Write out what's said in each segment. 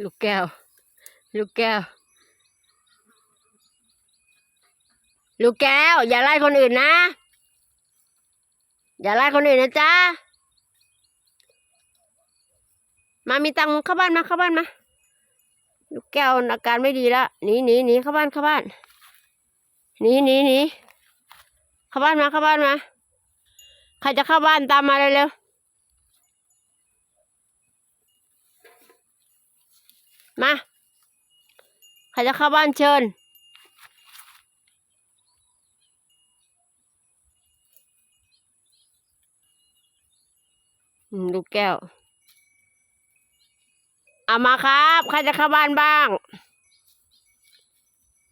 ลูกแก้ว ลูกแก้ว ลูกแก้ว อย่าไล่คนอื่นนะ อย่าไล่คนอื่นนะจ๊ะ มามีตังค์เข้าบ้านมาเข้าบ้านมาลูกแก้วอาการไม่ดีแล้วหนีหนีหนีเข้าบ้านเข้าบ้านหนีหนีหนีเข้าบ้านมาเข้าบ้านมาใครจะเข้าบ้านตามมาเร็วๆ มา ใครจะเข้าบ้านเชิญอืมลูกแก้ว เอามาครับ ใครจะเข้าบ้านบ้าง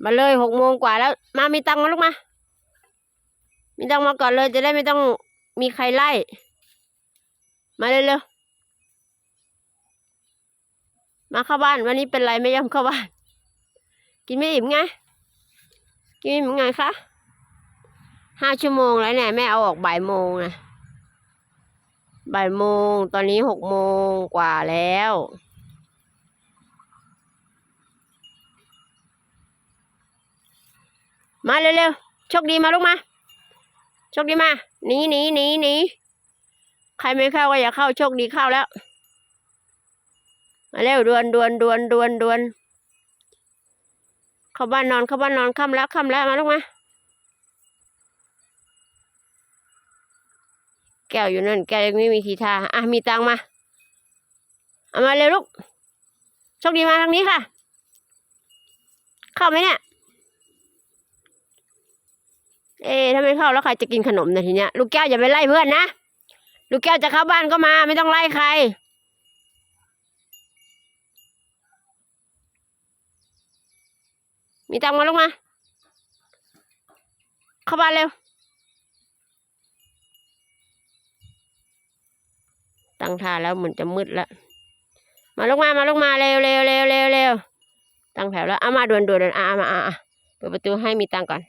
มาเลยหกโมงกว่าแล้ว มามีตังมาลูกมา มีตังมาก่อนเลยจะได้ไม่ต้องมีใครไล่ มาเร็วๆ มาเข้าบ้าน วันนี้เป็นไรไม่ยอมเข้าบ้าน กินไม่อิ่มไง กินไม่อิ่มไงคะห้าชั่วโมงแล้วเนี่ยแม่เอาออกบ่ายโมงนะบ่ายโมงตอนนี้หกโมงกว่าแล้วมาเร็วๆ โชคดีมาลูกมา โชคดีมา หนีหนีหนีหนี ใครไม่เข้าก็อย่าเข้า โชคดีเข้าแล้ว มาเร็วดวนดวนดวนดวนดวนเข้าบ้านนอนเข้าบ้านนอนค่ำแล้วค่ำแล้วมาลูกมาแก้วอยู่นั่นแก้วยังไม่มีทีท่าอะมีตังมาเอามาเร็วลูกโชคดีมาทางนี้ค่ะ เข้าไหมเนี่ยเอ๊ะถ้าไม่เข้าแล้วใครจะกินขนมเนทีเนี้ยลูกแก้วอย่าไปไล่เพื่อนนะลูกแก้วจะเข้าบ้านก็มาไม่ต้องไล่ใคร มีตังมาลูกมา เข้าบ้านเร็ว ตั้งท่าแล้วเหมือนจะมืดแล้ว มาลูกมา มาลูกมาเร็วเร็วเร็วเร็วเร็วตั้งแถวแล้วเอามาด่วนด่วนด่วนอะมาอะอะเปิดประตูให้มีตังก่อน